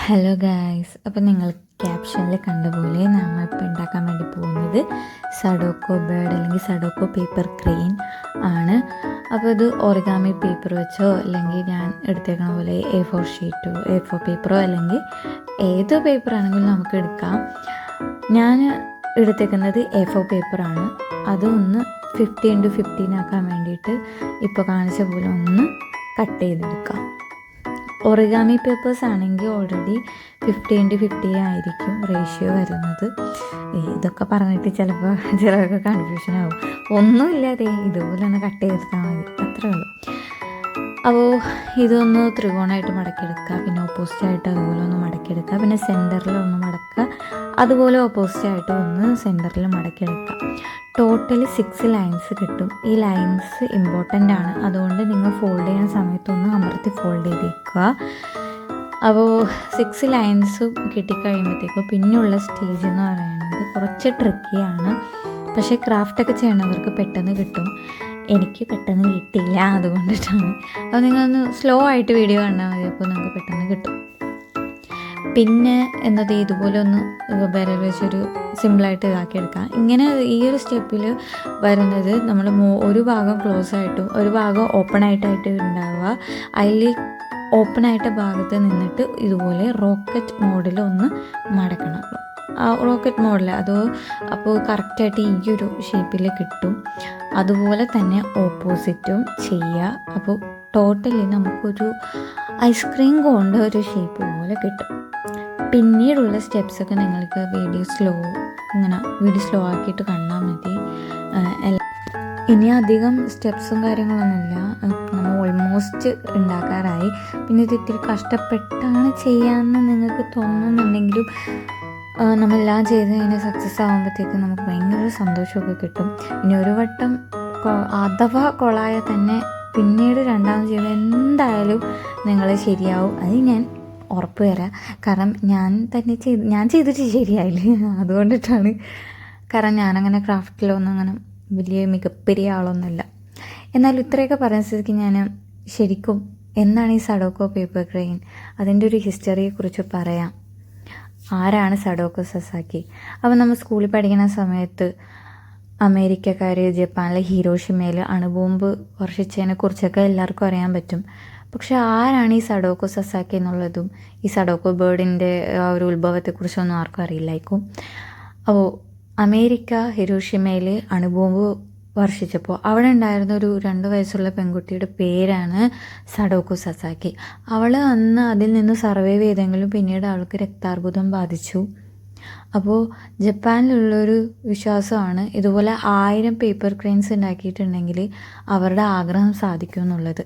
Hello guys അപ്പോൾ നിങ്ങൾ ക്യാപ്ഷനിൽ കണ്ട പോലെ നമ്മൾ ഇപ്പോൾ ഉണ്ടാക്കാൻ വേണ്ടി പോകുന്നത് സഡോക്കോ ബേഡ് അല്ലെങ്കിൽ സഡോക്കോ പേപ്പർ ക്രെയിൻ ആണ്. അപ്പോൾ ഇത് ഒറിഗാമി പേപ്പർ വെച്ചോ അല്ലെങ്കിൽ ഞാൻ എടുത്തേക്കണ പോലെ എ ഫോർ ഷീറ്റോ എ ഫോർ പേപ്പറോ അല്ലെങ്കിൽ ഏതോ പേപ്പർ ആണെങ്കിലും നമുക്ക് എടുക്കാം. ഞാൻ എടുത്തേക്കുന്നത് എ ഫോർ പേപ്പറാണ് അതൊന്ന് ഫിഫ്റ്റീൻ ഫിഫ്റ്റി ഇന്റു ഫിഫ്റ്റീൻ ആക്കാൻ വേണ്ടിയിട്ട് ഇപ്പോൾ കാണിച്ച പോലെ ഒന്ന് കട്ട് ചെയ്തെടുക്കാം. ഒറിഗാമി പേപ്പേഴ്സ് ആണെങ്കിൽ ഓൾറെഡി ഫിഫ്റ്റി ഇന്റു ഫിഫ്റ്റി ആയിരിക്കും റേഷ്യോ വരുന്നത്. ഇതൊക്കെ പറഞ്ഞിട്ട് ചിലപ്പോൾ ചിലർക്ക് കൺഫ്യൂഷൻ ആവും. ഒന്നുമില്ലാതെ ഇതുപോലെ ഒന്ന് കട്ട് ചെയ്തെടുത്താൽ മതി. അത്രേ ഉള്ളൂ. അപ്പോൾ ഇതൊന്ന് ത്രികോണമായിട്ട് മടക്കിയെടുക്കുക. പിന്നെ ഓപ്പോസിറ്റായിട്ട് അതുപോലെ ഒന്ന് മടക്കിയെടുക്കുക. പിന്നെ സെന്ററിൽ ഒന്ന് മടക്കുക. അതുപോലെ ഓപ്പോസിറ്റായിട്ട് ഒന്ന് സെന്ററിൽ മടക്കിയെടുക്കുക. ടോട്ടലി സിക്സ് ലൈൻസ് കിട്ടും. ഈ ലൈൻസ് ഇമ്പോർട്ടന്റ് ആണ്. അതുകൊണ്ട് നിങ്ങൾ ഫോൾഡ് ചെയ്യുന്ന സമയത്തൊന്ന് അമർത്തി ഫോൾഡ് ചെയ്തേക്കുക. അപ്പോൾ സിക്സ് ലൈൻസ് കിട്ടിക്കഴിയുമ്പോഴത്തേക്കും പിന്നെയുള്ള സ്റ്റേജ് എന്ന് പറയുന്നത് കുറച്ച് ട്രിക്കിയാണ് പക്ഷേ ക്രാഫ്റ്റൊക്കെ ചെയ്യണവർക്ക് പെട്ടെന്ന് കിട്ടും. എനിക്ക് പെട്ടെന്ന് കിട്ടിയില്ല അതുകൊണ്ടിട്ടാണ്. അപ്പോൾ നിങ്ങളൊന്ന് സ്ലോ ആയിട്ട് വീഡിയോ കണ്ടാൽ മതി അപ്പോൾ നിങ്ങൾക്ക് പെട്ടെന്ന് കിട്ടും. പിന്നെ എന്നത് ഇതുപോലെ ഒന്ന് വിരൽ വെച്ചൊരു സിമ്പിളായിട്ട് ഇതാക്കി എടുക്കാം. ഇങ്ങനെ ഈ ഒരു സ്റ്റെപ്പിൽ വരുന്നത് നമ്മൾ ഒരു ഭാഗം ക്ലോസ് ആയിട്ടും ഒരു ഭാഗം ഓപ്പൺ ആയിട്ടായിട്ട് ഉണ്ടാവുക. അതിൽ ഓപ്പൺ ആയിട്ട ഭാഗത്ത് നിന്നിട്ട് ഇതുപോലെ റോക്കറ്റ് മോഡിൽ ഒന്ന് മടക്കണം. റോക്കറ്റ് മോഡൽ അത് അപ്പോൾ കറക്റ്റായിട്ട് ഈ ഒരു ഷേപ്പിൽ കിട്ടും. അതുപോലെ തന്നെ ഓപ്പോസിറ്റും ചെയ്യുക അപ്പോൾ ടോട്ടലി നമുക്കൊരു ഐസ്ക്രീം കൊണ്ട് ഒരു ഷേപ്പ് പോലെ കിട്ടും. പിന്നീടുള്ള സ്റ്റെപ്സൊക്കെ നിങ്ങൾക്ക് വീഡിയോ സ്ലോ ഇങ്ങനെ വീഡിയോ സ്ലോ ആക്കിയിട്ട് കണ്ടാൽ മതി. ഇനി അധികം സ്റ്റെപ്സും കാര്യങ്ങളൊന്നുമില്ല. നമ്മൾ ഓൾമോസ്റ്റ് ഉണ്ടാക്കാറായി. പിന്നെ ഇത് ഇത്തിരി കഷ്ടപ്പെട്ടാണ് ചെയ്യാമെന്ന് നിങ്ങൾക്ക് തോന്നുന്നുണ്ടെങ്കിലും നമ്മളെല്ലാം ചെയ്ത് കഴിഞ്ഞാൽ സക്സസ് ആകുമ്പോഴത്തേക്കും നമുക്ക് ഭയങ്കര സന്തോഷമൊക്കെ കിട്ടും. ഇനി ഒരു വട്ടം അഥവാ കൊളായ തന്നെ പിന്നീട് രണ്ടാമത് ചെയ്ത് എന്തായാലും നിങ്ങൾ ശരിയാവും. അത് ഞാൻ ഉറപ്പ് തരാം. കാരണം ഞാൻ തന്നെ ചെയ്ത് ഞാൻ ചെയ്തിട്ട് ശരിയായില്ലേ. അതുകൊണ്ടിട്ടാണ്. കാരണം ഞാനങ്ങനെ ക്രാഫ്റ്റിലൊന്നും അങ്ങനെ വലിയ മികപ്പെരിയ ആളൊന്നുമല്ല. എന്നാൽ ഇത്രയൊക്കെ പറഞ്ഞ സ്ഥിതിക്ക് ഞാൻ ശരിക്കും എന്താണ് ഈ സഡോക്കോ പേപ്പർ ക്രെയിൻ അതിന്റെ ഒരു ഹിസ്റ്ററിയെക്കുറിച്ച് പറയാം. ആരാണ് സഡോക്കോ സസാക്കി? അപ്പോൾ നമ്മൾ സ്കൂളിൽ പഠിക്കുന്ന സമയത്ത് അമേരിക്കക്കാർ ജപ്പാനിലെ ഹീരോഷിമയിൽ അണുബോംബ് വർഷിച്ചതിനെ കുറിച്ചൊക്കെ എല്ലാവർക്കും അറിയാൻ പറ്റും. പക്ഷെ ആരാണ് ഈ സഡോക്കോ സസാക്കി എന്നുള്ളതും ഈ സഡോക്കോ ബേർഡിന്റെ ആ ഒരു ഉത്ഭവത്തെക്കുറിച്ചൊന്നും ആർക്കും അറിയില്ലായിരിക്കും. അപ്പോൾ അമേരിക്ക ഹിരോഷിമയിൽ അണുബോംബ് വർഷിച്ചപ്പോൾ അവിടെ ഉണ്ടായിരുന്ന ഒരു രണ്ട് വയസ്സുള്ള പെൺകുട്ടിയുടെ പേരാണ് സഡോക്കു സസാക്കി. അവൾ അന്ന് അതിൽ നിന്ന് സർവൈവ് ചെയ്തെങ്കിലും പിന്നീട് അവൾക്ക് രക്താർബുദം ബാധിച്ചു. അപ്പോൾ ജപ്പാനിലുള്ളൊരു വിശ്വാസമാണ് ഇതുപോലെ ആയിരം പേപ്പർ ക്രെയിൻസ് ഉണ്ടാക്കിയിട്ടുണ്ടെങ്കിൽ അവരുടെ ആഗ്രഹം സാധിക്കും എന്നുള്ളത്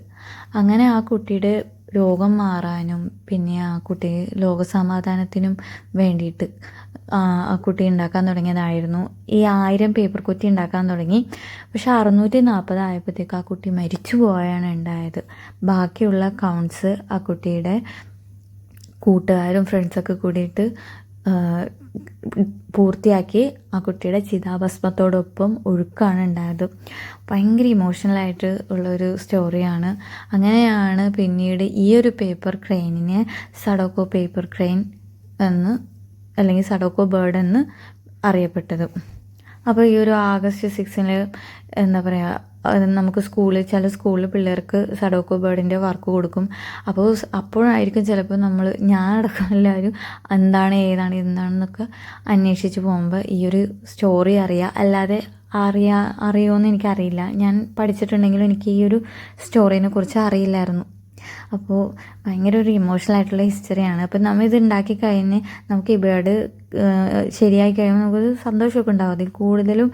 അങ്ങനെ ആ കുട്ടിയുടെ രോഗം മാറാനും പിന്നെ ആ കുട്ടി ലോകസമാധാനത്തിനും വേണ്ടിയിട്ട് കുട്ടി ഉണ്ടാക്കാൻ തുടങ്ങിയതായിരുന്നു. ഈ ആയിരം പേപ്പർ കുറ്റി ഉണ്ടാക്കാൻ തുടങ്ങി. പക്ഷെ അറുന്നൂറ്റി നാൽപ്പത് ആയപ്പോഴത്തേക്ക് ആ കുട്ടി മരിച്ചു പോയാണ് ഉണ്ടായത്. ബാക്കിയുള്ള കൗണ്ട്സ് ആ കുട്ടിയുടെ കൂട്ടുകാരും ഫ്രണ്ട്സൊക്കെ കൂടിയിട്ട് പൂർത്തിയാക്കി ആ കുട്ടിയുടെ ചിതാഭസ്മത്തോടൊപ്പം ഒഴുക്കാണ് ഉണ്ടായത്. ഭയങ്കര ഇമോഷണലായിട്ട് ഉള്ളൊരു സ്റ്റോറിയാണ് അങ്ങനെയാണ് പിന്നീട് ഈ ഒരു പേപ്പർ ക്രെയിനിനെ സഡോക്കോ പേപ്പർ ക്രെയിൻ എന്ന് അല്ലെങ്കിൽ സഡോക്കോ ബേർഡ് എന്ന് അറിയപ്പെട്ടത്. അപ്പോൾ ഈ ഒരു ആഗസ്റ്റ് സിക്സിന് എന്താ പറയുക നമുക്ക് സ്കൂളിൽ ചില സ്കൂളിൽ പിള്ളേർക്ക് സഡോക്കോ ബേർഡിന്റെ വർക്ക് കൊടുക്കും. അപ്പോൾ അപ്പോഴായിരിക്കും ചിലപ്പോൾ നമ്മൾ ഞാൻ അടക്കം എല്ലാവരും എന്താണ് ഏതാണ് എന്താണെന്നൊക്കെ അന്വേഷിച്ച് പോകുമ്പോൾ ഈ ഒരു സ്റ്റോറി അറിയാം. അല്ലാതെ അറിയാ അറിയുമോയെന്ന് എനിക്കറിയില്ല. ഞാൻ പഠിച്ചിട്ടുണ്ടെങ്കിലും എനിക്ക് ഈ ഒരു സ്റ്റോറീനെ കുറിച്ച് അറിയില്ലായിരുന്നു. അപ്പോൾ ഭയങ്കര ഒരു ഇമോഷണൽ ആയിട്ടുള്ള ഹിസ്റ്ററിയാണ് അപ്പം നമ്മൾ ഇത് ഉണ്ടാക്കി കഴിഞ്ഞ് നമുക്ക് ബേർഡ് ശരിയായി കഴിയുമ്പോൾ നമുക്കൊരു സന്തോഷമൊക്കെ ഉണ്ടാവും. അതിൽ കൂടുതലും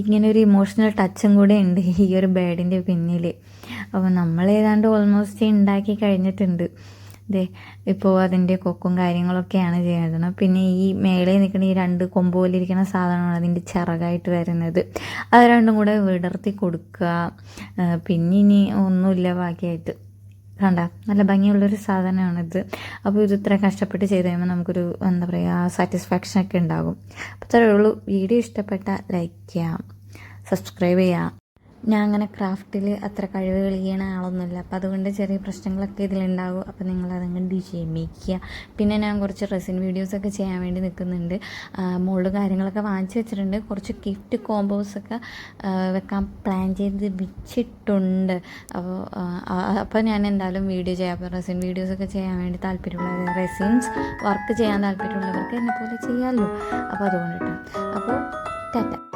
ഇങ്ങനെ ഒരു ഇമോഷണൽ ടച്ചും കൂടെ ഉണ്ട് ഈ ഒരു ബേർഡിന്റെ പിന്നിൽ അപ്പോൾ നമ്മൾ ഏതാണ്ട് ഓൾമോസ്റ്റ് ഉണ്ടാക്കി കഴിഞ്ഞിട്ടുണ്ട്. ദേ ഇപ്പോൾ അതിന്റെ കൊക്കും കാര്യങ്ങളൊക്കെയാണ് ചെയ്യുന്നത്. പിന്നെ ഈ മേളയിൽ നിൽക്കുന്ന ഈ രണ്ട് കൊമ്പ് പോലെ ഇരിക്കുന്ന സാധനമാണ് അതിന്റെ ചിറകായിട്ട് വരുന്നത്. അത് രണ്ടും കൂടെ വിടർത്തി കൊടുക്കുക. പിന്നെ ഇനി ഒന്നുമില്ല ബാക്കിയായിട്ട്. കണ്ട നല്ല ഭംഗിയുള്ളൊരു സാധനമാണിത്. അപ്പോൾ ഇത് ഇത്ര കഷ്ടപ്പെട്ട് ചെയ്ത് കഴിയുമ്പോൾ നമുക്കൊരു എന്താ പറയുക സാറ്റിസ്ഫാക്ഷൻ ഒക്കെ ഉണ്ടാകും. അപ്പോൾ ഇത്രയേ ഉള്ളൂ. വീഡിയോ ഇഷ്ടപ്പെട്ട ലൈക്ക് ചെയ്യാം സബ്സ്ക്രൈബ് ചെയ്യാം. ഞാൻ അങ്ങനെ ക്രാഫ്റ്റിൽ അത്ര കഴിവ് ചെയ്യണ ആളൊന്നുമില്ല. അപ്പോൾ അതുകൊണ്ട് ചെറിയ പ്രശ്നങ്ങളൊക്കെ ഇതിലുണ്ടാകും അപ്പോൾ നിങ്ങൾ അതങ്ങ് ക്ഷമിക്കുക പിന്നെ ഞാൻ കുറച്ച് റെസിൻ വീഡിയോസൊക്കെ ചെയ്യാൻ വേണ്ടി നിൽക്കുന്നുണ്ട് മോൾ കാര്യങ്ങളൊക്കെ വാങ്ങിച്ചു വെച്ചിട്ടുണ്ട്. കുറച്ച് ഗിഫ്റ്റ് കോമ്പോസൊക്കെ വെക്കാൻ പ്ലാൻ ചെയ്ത് വെച്ചിട്ടുണ്ട്. അപ്പോൾ അപ്പോൾ ഞാൻ എന്തായാലും വീഡിയോ ചെയ്യാം. അപ്പോൾ റെസിൻ വീഡിയോസൊക്കെ ചെയ്യാൻ വേണ്ടി താല്പര്യമുള്ള റെസിൻസ് വർക്ക് ചെയ്യാൻ താല്പര്യമുള്ളവർക്ക് എന്നെപ്പോലെ പോലെ ചെയ്യാമല്ലോ അപ്പോൾ അതുകൊണ്ടിട്ടാണ് അപ്പോൾ ടാറ്റ.